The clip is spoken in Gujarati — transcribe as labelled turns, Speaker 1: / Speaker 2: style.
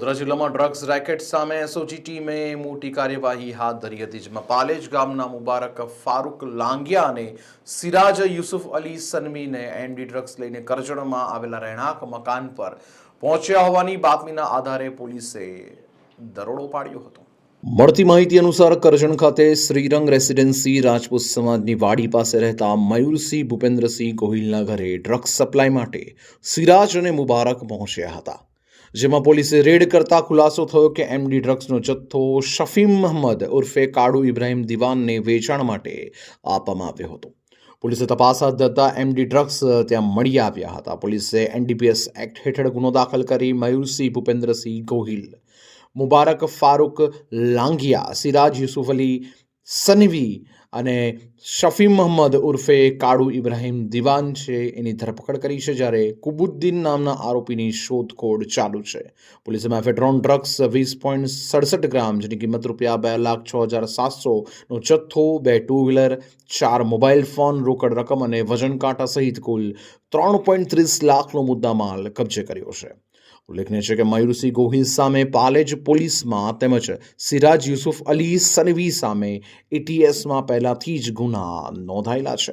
Speaker 1: વડોદરા જિલ્લામાં ડ્રગ્સ રેકેટ સામે એસઓજી ટીમે મોટી કાર્યવાહી હાથ ધરી હતી, જેમાં પાલેજ ગામના મુબારક ફારૂક લાંગિયા અને સિરાજ યુસુફ અલી સનમીને એમડી ડ્રગ્સ લઈને કરજણમાં આવેલા રહેણાંક મકાન પર પહોંચ્યા હોવાની બાતમીના આધારે પોલીસે દરોડો પાડ્યો હતો. મળતી માહિતી અનુસાર કરજણ ખાતે શ્રીરંગ રેસિડેન્સી રાજપૂત સમાજની વાડી પાસે રહેતા મયુરસિંહ ભૂપેન્દ્રસિંહ ગોહિલના ઘરે ડ્રગ્સ સપ્લાય માટે સિરાજ અને મુબારક પહોંચ્યા હતા. જેમાં પોલીસે રેડ કરતા ખુલાસો થયો કે એમડી ડ્રગ્સનો જથ્થો શફીમ મહમદ ઉર્ફે કાડુ ઇબ્રાહીમ દિવાનને વેચાણ માટે આપવામાં આવ્યો હતો. પોલીસે તપાસ હાથ ધરતા એમડી ડ્રગ્સ ત્યાં મળી આવ્યા હતા. પોલીસે એનડીપીએસ એક્ટ હેઠળ ગુનો દાખલ કરી મયુરસિંહ ભૂપેન્દ્રસિંહ ગોહિલ, મુબારક ફારૂક લાંગિયા સિરાજ યુસુફ અલી, સનવી અને શફી મોહમ્મદ ઉર્ફે કાળુ ઇબ્રાહિમ દિવાન છે. એની ધરપકડ કરી છે જ્યારે કુબુદ્દીન નામના આરોપીની શોધખોળ ચાલુ છે. પોલીસે મેફેડ્રોન ડ્રગ્સ વીસ પોઈન્ટ સડસઠ ગ્રામ જેની કિંમત રૂપિયા બે લાખ છ હજાર સાતસોનો જથ્થો, બે ટુ વ્હીલર, ચાર મોબાઈલ ફોન, રોકડ રકમ અને વજન કાંટા સહિત કુલ ત્રણ પોઈન્ટ ત્રીસ લાખનો મુદ્દામાલ કબજે કર્યો છે. ઉલ્લેખનીય છે કે મયુરસિંહ ગોહિલ સામે પાલેજ પોલીસમાં તેમજ સિરાજ યુસુફ અલી સનવી સામે એટીએસમાં પહેલાથી જ ગુના નોંધાયેલા છે